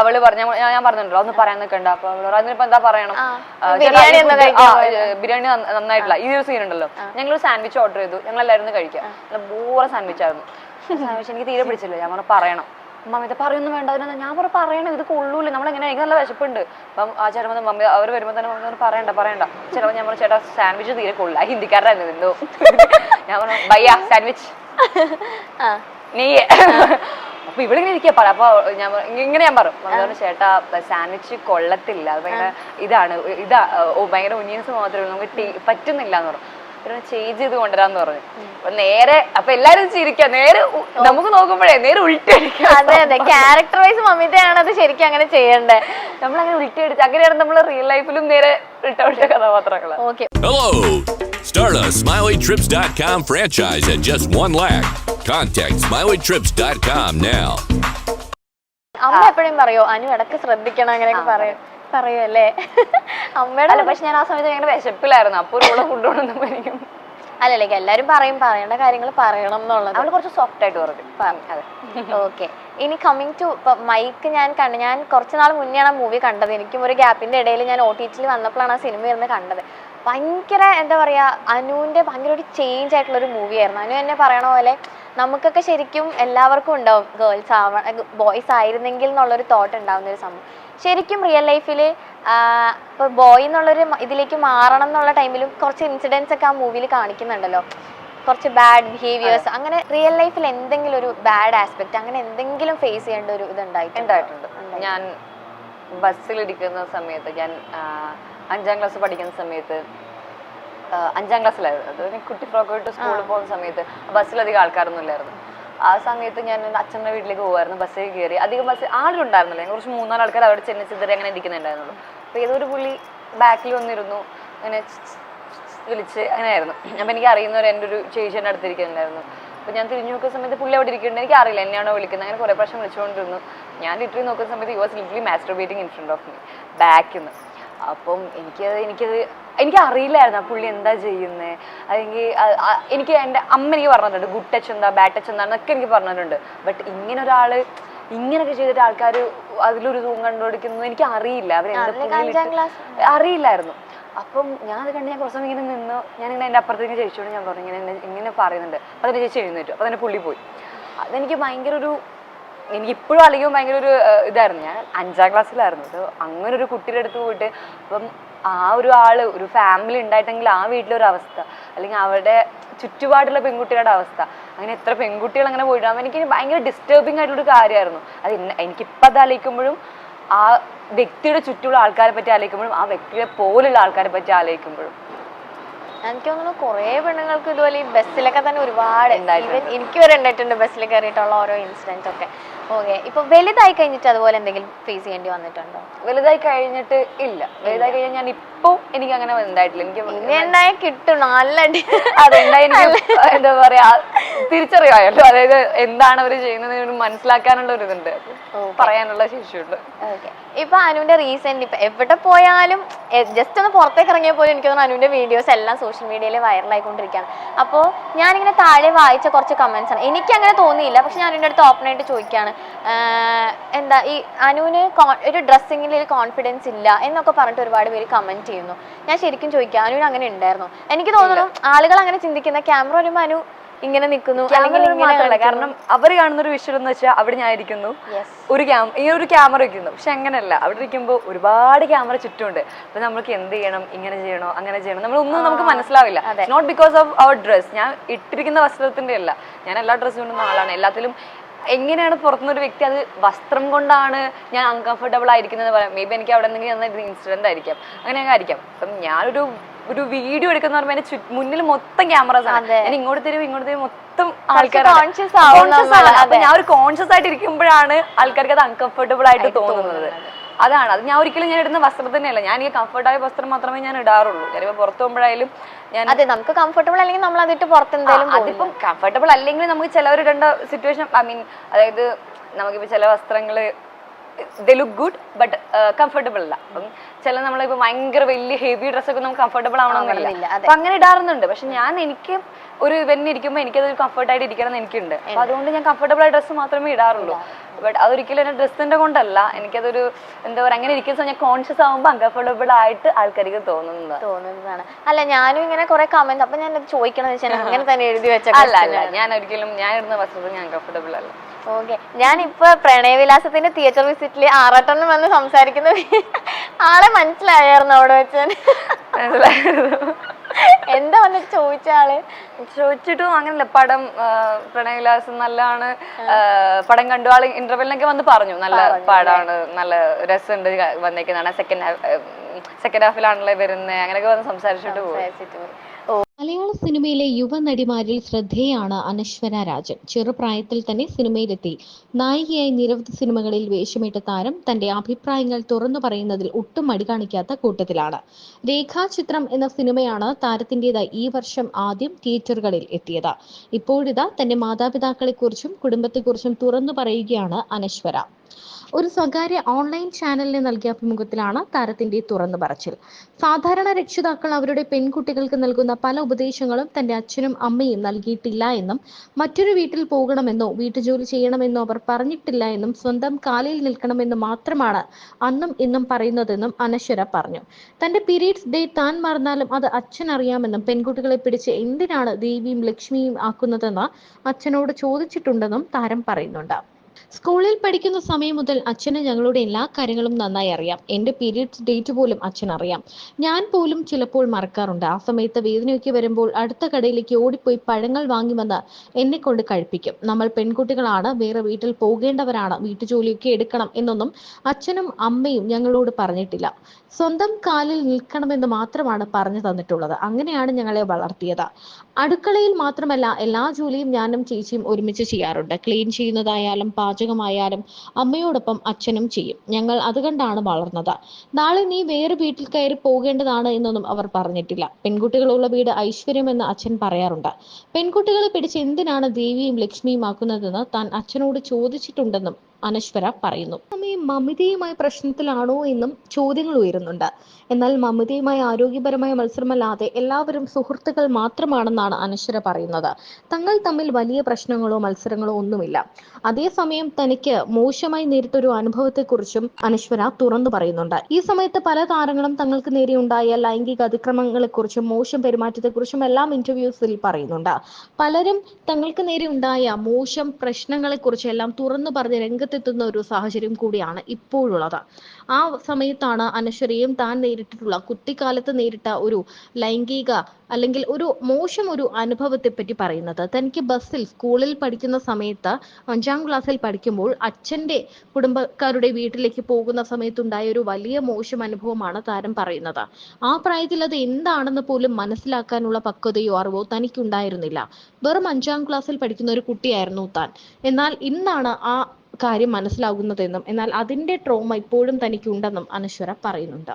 അവൾ പറഞ്ഞ ഞാൻ പറഞ്ഞിട്ടുണ്ടല്ലോ ഒന്ന് പറയാൻ നിൽക്കണ്ട അപ്പൊ അവൾ പറഞ്ഞു, അതിനിപ്പോ എന്താ പറയണം? ആ, ആ, ചേട്ടാ, ബിരിയാണി ഈ food- ആ, ഏ, ബിരിയാണി നന്ന- നന്നായിട്ടില്ല. ഈ ഒരു സീൻ ഉണ്ടല്ലോ. ഞങ്ങൾ സാൻഡ്വിച്ച് ഓർഡർ ചെയ്തു. ഞങ്ങൾ എല്ലാവരും കഴിക്കാം. നല്ല ബോറ സാൻഡ്വിച്ച് ആയിരുന്നു. സാൻഡ്വിച്ച് എനിക്ക് തീരെ പിടിച്ചില്ല. ഞാൻ പറഞ്ഞു പറയണം. മമ്മി ഇത് പറയൊന്നും വേണ്ട. അതിനൊന്നും ഞാൻ പറഞ്ഞു പറയണം. ഇത് കൊള്ളൂല. നമ്മളെങ്ങനെ എനിക്ക് നല്ല വിശപ്പുണ്ട്. അപ്പം ആ ചേട്ടൻ വന്ന് മമ്മി അവർ വരുമ്പോൾ തന്നെ മമ്മി പറഞ്ഞു, പറയണ്ട പറയണ്ട. ചേട്ടാ ഞാൻ പറഞ്ഞു ചേട്ടാ സാൻഡ്വിച്ച് തീരെ കൊള്ളില്ല ഹിന്ദിക്കാരനായിരുന്നു എന്തോ ഞാൻ പറഞ്ഞു ബയ്യ സാൻഡ്വിച്ച് ആ. നെയ്യ് അപ്പൊ ഇവിടെ ഇങ്ങനെ ഇരിക്കാ പറ. അപ്പൊ ഞാൻ പറ- ഇങ്ങനെ ഞാൻ പറഞ്ഞു ചേട്ടാ സാൻഡ്വിച്ച് കൊള്ളത്തില്ല. അത് ഭയങ്കര ഇതാണ്. ഇതാ ഓ ഭയങ്കര ഒനിയൻസ് മാത്രമേ ഉള്ളൂ. നമുക്ക് ടേ- പറ്റുന്നില്ല എന്ന് പറഞ്ഞു. പിന്നെ ചേഞ്ച് ചെയ്ത് കൊണ്ടുവരാന്ന് പറഞ്ഞു. അപ്പൊ നേരെ അപ്പൊ എല്ലാരും ചിരിക്കുക നേരെ നമുക്ക് നോക്കുമ്പോഴേ നേരെ ഉൾട്ടടിക്കുക അതെ അതെ. ക്യാരക്ടർ വൈസ് മമ്മിതയാണ് അത് ശരിക്കും അങ്ങനെ ചെയ്യണ്ടേ. നമ്മൾ അങ്ങനെ ഉൾട്ടടിച്ച് അങ്ങനെയാണ് നമ്മൾ റിയൽ ലൈഫിലും നേരെ ഉൾട്ട okay Hello! Start a SmileyTrips.com franchise at just one lakh. Contact SmileyTrips.com now. അമ്മ എപ്പോഴും പറയോ അനു ഇടയ്ക്ക് ശ്രദ്ധിക്കണം അങ്ങനെയൊക്കെ പറയും പറയുമല്ലേ അല്ല പക്ഷെ ഞാൻ ആ സമയത്ത് ഭയങ്കര വിശപ്പിലായിരുന്നു. അപ്പൊ ഒരു ഫുഡ് കൊണ്ടൊന്നും എനിക്കും അല്ലല്ലേ എല്ലാരും പറയും പറയേണ്ട കാര്യങ്ങൾ പറയണം എന്നുള്ളത്. അവൾ കുറച്ച് സോഫ്റ്റ് ആയിട്ട് പറഞ്ഞു. അതെ. ഓക്കെ ഇനി കമ്മിങ് ടു മൈക്ക് ഞാൻ കണ്ടു ഞാൻ കുറച്ച് നാൾ മുന്നെയാണ് ആ മൂവി കണ്ടത്. എനിക്കും ഒരു ഗ്യാപ്പിന്റെ ഇടയിൽ ഞാൻ ഒ ടി ടിയിൽ വന്നപ്പോഴാണ് ആ സിനിമ ഇരുന്ന് കണ്ടത്. ഭയങ്കര എന്താ പറയാ അനുവിന്റെ ഭയങ്കര ഒരു ചേഞ്ച് ആയിട്ടുള്ള ഒരു മൂവിയായിരുന്നു അനു എന്നെ പറയണ പോലെ നമുക്കൊക്കെ ശരിക്കും എല്ലാവർക്കും ഉണ്ടാവും. ഗേൾസ് ആവ ബോയ്സ് ആയിരുന്നെങ്കിൽ എന്നുള്ളൊരു തോട്ട് ഉണ്ടാവുന്ന ഒരു സംഭവം. ശരിക്കും റിയൽ ലൈഫിൽ ഇപ്പോൾ ബോയ് എന്നുള്ളൊരു ഇതിലേക്ക് മാറണം എന്നുള്ള ടൈമിലും കുറച്ച് ഇൻസിഡൻസ് ഒക്കെ ആ മൂവിയിൽ കാണിക്കുന്നുണ്ടല്ലോ. കുറച്ച് ബാഡ് ബിഹേവിയേഴ്സ് അങ്ങനെ റിയൽ ലൈഫിൽ എന്തെങ്കിലും ഒരു ബാഡ് ആസ്പെക്ട് അങ്ങനെ എന്തെങ്കിലും ഫേസ് ചെയ്യേണ്ട ഒരു ഇത് ഉണ്ടായിട്ടുണ്ട്. ഞാൻ ബസ്സിലിരിക്കുന്ന സമയത്ത് ഞാൻ അഞ്ചാം ക്ലാസ് പഠിക്കുന്ന സമയത്ത് അഞ്ചാം ക്ലാസ്സിലായിരുന്നു അത് കുട്ടി ഫ്രോക്ക് ഇട്ട് സ്കൂളിൽ പോകുന്ന സമയത്ത് ബസ്സിലധികം ആൾക്കാരൊന്നും ഇല്ലായിരുന്നു. ആ സമയത്ത് ഞാൻ എന്റെ അച്ഛന്റെ വീട്ടിലേക്ക് പോകുമായിരുന്നു ബസ്സിൽ കയറി. അധികം ബസ് ആളുണ്ടായിരുന്നില്ല ഞാൻ കുറച്ച് മൂന്നാൽ ആൾക്കാർ അവിടെ ചെന്ന് ചിതറി അങ്ങനെ ഇരിക്കുന്നുണ്ടായിരുന്നുള്ളൂ അപ്പോൾ ഏതൊരു പുള്ളി ബാക്കിൽ വന്നിരുന്നു. അങ്ങനെ വിളിച്ച് അങ്ങനെയായിരുന്നു. അപ്പം എനിക്ക് അറിയുന്നവർ എന്റെ ഒരു ചേച്ചീന്റെ അടുത്തിരിക്കുന്നുണ്ടായിരുന്നു. അപ്പോൾ ഞാൻ തിരിഞ്ഞു നോക്കുന്ന സമയത്ത് പുള്ളി അവിടെ ഇരിക്കുന്നുണ്ട്. എനിക്ക് അറിയില്ല എന്നെയാണോ വിളിക്കുന്നത്. അങ്ങനെ കുറേ പ്രാവശ്യം വിളിച്ചുകൊണ്ടിരുന്നു. ഞാൻ ലിറ്ററി നോക്കുന്ന സമയത്ത് you was literally masturbating in front of me ബാക്കിൽ നിന്ന്. അപ്പം എനിക്കത് എനിക്കത് എനിക്ക് അറിയില്ലായിരുന്നു ആ പുള്ളി എന്താ ചെയ്യുന്നത് അല്ലെങ്കിൽ എനിക്ക് എന്റെ അമ്മ എനിക്ക് പറഞ്ഞിട്ടുണ്ട് ഗുഡ് ടച്ച് എന്താ ബാഡ് ടച്ച് എന്താന്നൊക്കെ എനിക്ക് പറഞ്ഞിട്ടുണ്ട്. ബട്ട് ഇങ്ങനെ ഒരാൾ ഇങ്ങനെയൊക്കെ ചെയ്തിട്ട് ആൾക്കാർ അതിലൊരു തൂങ്ങ കണ്ടുപിടിക്കുന്നത് എനിക്ക് അറിയില്ല അവർ അറിയില്ലായിരുന്നു. അപ്പം ഞാൻ അത് കണ്ട് ഞാൻ കുറച്ച് ഇങ്ങനെ നിന്നു ഞാൻ ഇങ്ങനെ എന്റെ അപ്പുറത്തേക്ക് ചേച്ചിയോട് ഞാൻ പറഞ്ഞു ഇങ്ങനെ ഇങ്ങനെ പറയുന്നുണ്ട്. അപ്പം അതിന്റെ ചേച്ചി എഴുന്നേറ്റു. അപ്പം തന്നെ പുള്ളി പോയി. അതെനിക്ക് ഭയങ്കര ഒരു എനിക്ക് ഇപ്പോഴും അല്ലെങ്കിൽ ഭയങ്കര ഒരു ഇതായിരുന്നു. ഞാൻ അഞ്ചാം ക്ലാസ്സിലായിരുന്നു അപ്പോൾ അങ്ങനെ ഒരു കുട്ടിയുടെ അടുത്ത് പോയിട്ട് അപ്പം ആ ഒരു ആൾ ഒരു ഫാമിലി ഉണ്ടായിട്ടെങ്കിൽ ആ വീട്ടിലൊരു അവസ്ഥ അല്ലെങ്കിൽ അവരുടെ ചുറ്റുപാടുള്ള പെൺകുട്ടികളുടെ അവസ്ഥ. അങ്ങനെ എത്ര പെൺകുട്ടികൾ അങ്ങനെ പോയിട്ടാകുമ്പോൾ എനിക്ക് ഭയങ്കര ആയിട്ടുള്ള ഒരു കാര്യമായിരുന്നു. അത് എനിക്ക് എനിക്കിപ്പോൾ അത് ആലോചിക്കുമ്പോഴും ആ വ്യക്തിയുടെ ചുറ്റുമുള്ള ആൾക്കാരെ പറ്റി ആലോചിക്കുമ്പോഴും ആ വ്യക്തിയെ പോലുള്ള ആൾക്കാരെ പറ്റി ആലോചിക്കുമ്പോഴും എനിക്ക് തോന്നുന്നു കുറേ പെണ്ണുങ്ങൾക്ക് ഇതുപോലെ ഈ ബസ്സിലൊക്കെ തന്നെ ഒരുപാട്. എനിക്ക് വരെ ഉണ്ടായിട്ടുണ്ട് ബസ്സിൽ കയറിയിട്ടുള്ള ഓരോ ഇൻസിഡൻസ് ഒക്കെ. ഓക്കെ ഇപ്പൊ വലുതായി കഴിഞ്ഞിട്ട് അതുപോലെ എന്തെങ്കിലും ഫേസ് ചെയ്യേണ്ടി വന്നിട്ടുണ്ടോ? വലുതായി കഴിഞ്ഞിട്ട് ഇല്ല. വലുതായി കഴിഞ്ഞാൽ ഞാൻ ഇപ്പൊ എനിക്ക് അങ്ങനെ ഉണ്ടായിട്ടില്ല എനിക്ക് ഇനി ഉണ്ടായ കിട്ടും? നല്ല അടി അതുണ്ടായി എനിക്ക് എന്താ പറയാ തിരിച്ചറിയാമല്ലോ. അതായത് എന്താണ് അവർ ചെയ്യുന്നത് മനസ്സിലാക്കാനുള്ള ഒരു ഇതുണ്ട്. പറയാനുള്ള ശേഷിയുണ്ട്. ഇപ്പൊ അനുവിന്റെ റീസെന്റ് ഇപ്പൊ എവിടെ പോയാലും ജസ്റ്റ് ഒന്ന് പുറത്തേക്ക് ഇറങ്ങിയ പോലും എനിക്ക് തോന്നുന്നു അനുവിന്റെ വീഡിയോസ് എല്ലാം സോഷ്യൽ മീഡിയയിൽ വൈറലായിക്കൊണ്ടിരിക്കുകയാണ് അപ്പോൾ ഞാനിങ്ങനെ താഴെ വായിച്ച കുറച്ച് കമന്റ്സ് ആണ്. എനിക്ക് അങ്ങനെ തോന്നിയില്ല. പക്ഷെ ഞാൻ അനുവിന്റെ അടുത്ത് ഓപ്പൺ ആയിട്ട് ചോദിക്കുകയാണ്. എന്താ ഈ അനുവിന് ഒരു ഡ്രസ്സിങ്ങിൽ ഒരു കോൺഫിഡൻസ് ഇല്ല എന്നൊക്കെ പറഞ്ഞിട്ട് ഒരുപാട് പേര് കമന്റ് ചെയ്യുന്നു. ഞാൻ ശരിക്കും ചോദിക്കാം. അനുവിന് അങ്ങനെ ഉണ്ടായിരുന്നു? എനിക്ക് തോന്നുന്നു ആളുകൾ അങ്ങനെ ചിന്തിക്കുന്ന ക്യാമറ വരുമ്പോൾ അനു ഇങ്ങനെ നിൽക്കുന്നു അല്ലെങ്കിൽ ഇങ്ങനെ മാത്രമല്ല കാരണം അവർ കാണുന്ന ഒരു വിഷ്വൽ എന്ന് വെച്ചാൽ അവിടെ ഞാൻ ഇരിക്കുന്നു. ഒരു ക്യാമ ഈ ഒരു ക്യാമറ വെക്കുന്നു. പക്ഷെ അങ്ങനെയല്ല. അവിടെ ഇരിക്കുമ്പോൾ ഒരുപാട് ക്യാമറ ചുറ്റുമുണ്ട്. അപ്പൊ നമ്മൾക്ക് എന്ത് ചെയ്യണം? ഇങ്ങനെ ചെയ്യണോ? അങ്ങനെ ചെയ്യണം? നമ്മളൊന്നും നമുക്ക് മനസ്സിലാവില്ല. Not because of our dress ഞാൻ ഇട്ടിരിക്കുന്ന വസ്ത്രത്തിന്റെ അല്ല. ഞാൻ എല്ലാ ഡ്രസ്സും കൊണ്ടുന്ന ആളാണ്. എല്ലാത്തിലും എങ്ങനെയാണ് പുറത്തുനിന്ന് ഒരു വ്യക്തി അത് വസ്ത്രം കൊണ്ടാണ് ഞാൻ അൺകംഫർട്ടബിൾ ആയിരിക്കുന്നത് പറയാം. മേ ബി എനിക്ക് അവിടെ എന്തെങ്കിലും ഇൻസിഡന്റ് ആയിരിക്കാം. അങ്ങനെയൊക്കെ ആയിരിക്കാം. അപ്പം ഞാനൊരു ഒരു വീഡിയോ എടുക്കുന്ന പറയുമ്പോൾ എന്റെ മുന്നിൽ മൊത്തം ക്യാമറാസ് ആണ്. ഞാൻ ഇങ്ങോട്ട് തരും ഇങ്ങോട്ട് തരും മൊത്തം ആൾക്കാർ കോൺഷ്യസ് നമ്മൾ, അപ്പൊ ഞാൻ ഒരു കോൺഷ്യസ് ആയിട്ട് ഇരിക്കുമ്പോഴാണ് ആൾക്കാർക്ക് അത് അൺകംഫർട്ടബിൾ ആയിട്ട് തോന്നുന്നത്. അതാണ്. അത് ഞാൻ ഒരിക്കലും ഞാൻ ഇടുന്ന വസ്ത്രം തന്നെയല്ല. ഞാൻ ഈ കംഫർട്ടായ വസ്ത്രം മാത്രമേ ഞാൻ ഇടാറുള്ളൂ. ചിലപ്പോൾ പുറത്തു പോകുമ്പോഴായാലും ഞാൻ അതെ നമുക്ക് കംഫർട്ടബിൾ അല്ലെങ്കിൽ നമ്മൾ അതിട്ട് പുറത്ത് എന്തായാലും അതിപ്പം കംഫർട്ടബിൾ അല്ലെങ്കിൽ നമുക്ക് ചിലവരിടേണ്ട സിറ്റുവേഷൻ ഐ മീൻ അതായത് നമുക്കിപ്പോൾ ചില വസ്ത്രങ്ങൾ the look good but comfortable അല്ല. അപ്പം ചില നമ്മളിപ്പോൾ ഭയങ്കര വലിയ ഹെവി ഡ്രസ്സൊക്കെ നമുക്ക് കംഫർട്ടബിൾ ആവണമെന്നില്ല അപ്പം അങ്ങനെ ഇടാറുന്നുണ്ട്. പക്ഷെ ഞാൻ എനിക്ക് ഒരു ഇവന്റ് എനിക്കതൊരു എനിക്കത് കംഫർട്ടായിട്ട് ഇരിക്കണം എന്ന് എനിക്കുണ്ട്. അപ്പൊ അതുകൊണ്ട് ഞാൻ കംഫർട്ടബിൾ ആയ ഡ്രസ്സ് മാത്രമേ ഇടാറുള്ളൂ. ബട്ട് അതൊരിക്കലും എന്റെ ഡ്രസ്സിന്റെ കൊണ്ടല്ല. എനിക്കതൊരു എന്താ പറയുക അങ്ങനെ ഇരിക്കുന്ന സമയം ഞാൻ കോൺഷ്യസ് ആകുമ്പോൾ അൺകംഫർട്ടബിൾ ആയിട്ട് ആൾക്കാർക്ക് തോന്നുന്നത് തോന്നുന്നതാണ്. അല്ല ഞാനും ഇങ്ങനെ കുറെ കമന്റ് അപ്പൊ ഞാൻ ചോദിക്കണം വെച്ചാൽ അങ്ങനെ തന്നെ എഴുതി വെച്ച അല്ല അല്ല. ഞാൻ ഒരിക്കലും ഞാൻ ഇടുന്ന വസ്ത്രത്തിൽ ഞാൻ അൺകംഫർട്ടബിൾ അല്ല. ഓക്കെ ഞാനിപ്പോ പ്രണയവിലാസത്തിന്റെ തിയേറ്റർ വിസിറ്റിൽ ആറാട്ടെണ്ണം വന്ന് സംസാരിക്കുന്ന ആളെ മനസ്സിലായായിരുന്നു അവിടെ വെച്ച് എന്താ വന്നിട്ട് ചോദിച്ച ആൾ? ചോദിച്ചിട്ടും അങ്ങനല്ല. പടം പ്രണയവിലാസം നല്ലതാണ്. പടം കണ്ടു. ആൾ ഇന്റർവെല്ലിനൊക്കെ വന്ന് പറഞ്ഞു. നല്ല പടമാണ് നല്ല രസമുണ്ട് വന്നേക്കുന്നതാണ്. സെക്കൻഡ് സെക്കൻഡ് ഹാഫിലാണല്ലേ വരുന്നത് അങ്ങനെയൊക്കെ വന്ന് സംസാരിച്ചിട്ട് പോകും സംസാരിച്ചിട്ട് പോയി. മലയാള സിനിമയിലെ യുവനടിമാരിൽ ശ്രദ്ധേയാണ് അനശ്വര രാജൻ. ചെറുപ്രായത്തിൽ തന്നെ സിനിമയിലെത്തി. നായികയായി നിരവധി സിനിമകളിൽ വേഷമിട്ട താരം തന്റെ അഭിപ്രായങ്ങൾ തുറന്നു പറയുന്നതിൽ ഒട്ടും മടി കാണിക്കാത്ത കൂട്ടത്തിലാണ് രേഖാചിത്രം എന്ന സിനിമയാണ് താരത്തിന്റെതായി ഈ വർഷം ആദ്യം തിയേറ്ററുകളിൽ എത്തിയത്. ഇപ്പോഴിതാ തന്റെ മാതാപിതാക്കളെക്കുറിച്ചും കുടുംബത്തെക്കുറിച്ചും തുറന്നു പറയുകയാണ് അനശ്വര. ഒരു സ്വകാര്യ ഓൺലൈൻ ചാനലിന് നൽകിയ അഭിമുഖത്തിലാണ് താരത്തിന്റെ തുറന്നു പറച്ചിൽ. സാധാരണ രക്ഷിതാക്കൾ അവരുടെ പെൺകുട്ടികൾക്ക് നൽകുന്ന പല ഉപദേശങ്ങളും തന്റെ അച്ഛനും അമ്മയും നൽകിയിട്ടില്ല എന്നും മറ്റൊരു വീട്ടിൽ പോകണമെന്നോ വീട്ടുജോലി ചെയ്യണമെന്നോ അവർ പറഞ്ഞിട്ടില്ല എന്നും സ്വന്തം കാലിൽ നിൽക്കണമെന്ന് മാത്രമാണ് അന്നും ഇന്നും പറയുന്നതെന്നും അനശ്വര പറഞ്ഞു. തന്റെ പീരീഡ്സ് ഡേ താൻ മറന്നാലും അത് അച്ഛൻ അറിയാമെന്നും പെൺകുട്ടികളെ പിടിച്ച് എന്തിനാണ് ദേവിയും ലക്ഷ്മിയും ആക്കുന്നതെന്ന് അച്ഛനോട് ചോദിച്ചിട്ടുണ്ടെന്നും താരം പറയുന്നുണ്ട്. സ്കൂളിൽ പഠിക്കുന്ന സമയം മുതൽ അച്ഛന് ഞങ്ങളുടെ എല്ലാ കാര്യങ്ങളും നന്നായി അറിയാം. എന്റെ പീരീഡ്സ് ഡേറ്റ് പോലും അച്ഛൻ അറിയാം. ഞാൻ പോലും ചിലപ്പോൾ മറക്കാറുണ്ട്. ആ സമയത്ത് വേദനയൊക്കെ വരുമ്പോൾ അടുത്ത കടയിലേക്ക് ഓടിപ്പോയി പഴങ്ങൾ വാങ്ങി വന്ന് എന്നെ കൊണ്ട് കഴിപ്പിക്കും. നമ്മൾ പെൺകുട്ടികളാണ് വേറെ വീട്ടിൽ പോകേണ്ടവരാണ് വീട്ടുജോലിയൊക്കെ എടുക്കണം എന്നൊന്നും അച്ഛനും അമ്മയും ഞങ്ങളോട് പറഞ്ഞിട്ടില്ല. സ്വന്തം കാലിൽ നിൽക്കണമെന്ന് മാത്രമാണ് പറഞ്ഞു തന്നിട്ടുള്ളത്. അങ്ങനെയാണ് ഞങ്ങളെ വളർത്തിയത്. അടുക്കളയിൽ മാത്രമല്ല എല്ലാ ജോലിയും ഞാനും ചേച്ചിയും ഒരുമിച്ച് ചെയ്യാറുണ്ട്. ക്ലീൻ ചെയ്യുന്നതായാലും പാചകമായാലും അമ്മയോടൊപ്പം അച്ഛനും ചെയ്യും. ഞങ്ങൾ അതുകൊണ്ടാണ് വളർന്നത്. നാളെ നീ വേറെ വീട്ടിൽ കയറി പോകേണ്ടതാണ് എന്നൊന്നും അവർ പറഞ്ഞിട്ടില്ല. പെൺകുട്ടികളുള്ള വീട് ഐശ്വര്യമെന്ന് അച്ഛൻ പറയാറുണ്ട്. പെൺകുട്ടികളെ പിടിച്ച് എന്തിനാണ് ദേവിയും ലക്ഷ്മിയും ആക്കുന്നതെന്ന് താൻ അച്ഛനോട് ചോദിച്ചിട്ടുണ്ടെന്നും അനശ്വര പറയുന്നു. സമയം മമിതയുമായ പ്രശ്നത്തിലാണോ എന്നും ചോദ്യങ്ങൾ ഉയരുന്നുണ്ട്. എന്നാൽ മമിതയുമായി ആരോഗ്യപരമായ മത്സരമല്ലാതെ എല്ലാവരും സുഹൃത്തുക്കൾ മാത്രമാണെന്നാണ് അനശ്വര പറയുന്നത്. തങ്ങൾ തമ്മിൽ വലിയ പ്രശ്നങ്ങളോ മത്സരങ്ങളോ ഒന്നുമില്ല. അതേസമയം തനിക്ക് മോശമായി നേരിട്ടൊരു അനുഭവത്തെക്കുറിച്ചും അനശ്വര തുറന്നു പറയുന്നുണ്ട്. ഈ സമയത്ത് പല താരങ്ങളും തങ്ങൾക്ക് നേരെ ഉണ്ടായ ലൈംഗിക അതിക്രമങ്ങളെക്കുറിച്ചും മോശം പെരുമാറ്റത്തെക്കുറിച്ചും എല്ലാം ഇന്റർവ്യൂസിൽ പറയുന്നുണ്ട്. പലരും തങ്ങൾക്ക് നേരെ ഉണ്ടായ മോശം പ്രശ്നങ്ങളെക്കുറിച്ച് എല്ലാം തുറന്നു പറഞ്ഞ് രംഗത്തെത്തുന്ന ഒരു സാഹചര്യം കൂടിയാണ് ഇപ്പോഴുള്ളത്. ആ സമയത്താണ് അനശ്വരയും താൻ നേരിട്ടിട്ടുള്ള കുട്ടിക്കാലത്ത് നേരിട്ട ഒരു ലൈംഗിക അല്ലെങ്കിൽ ഒരു മോശം ഒരു അനുഭവത്തെ പറ്റി പറയുന്നത്. തനിക്ക് ബസ്സിൽ സ്കൂളിൽ പഠിക്കുന്ന സമയത്ത് അഞ്ചാം ക്ലാസ്സിൽ പഠിക്കുമ്പോൾ അച്ഛന്റെ കുടുംബക്കാരുടെ വീട്ടിലേക്ക് പോകുന്ന സമയത്തുണ്ടായ ഒരു വലിയ മോശം അനുഭവമാണ് താരം പറയുന്നത്. ആ പ്രായത്തിൽ അത് എന്താണെന്ന് പോലും മനസ്സിലാക്കാനുള്ള പക്വതയോ അറിവോ തനിക്കുണ്ടായിരുന്നില്ല. വെറും അഞ്ചാം ക്ലാസ്സിൽ പഠിക്കുന്ന ഒരു കുട്ടിയായിരുന്നു താൻ. എന്നാൽ ഇന്നാണ് ആ കാര്യം മനസ്സിലാകുന്നതെന്നും എന്നാൽ അതിന്റെ ട്രോമ ഇപ്പോഴും തനിക്കുണ്ടെന്നും അനശ്വര പറയുന്നുണ്ട്.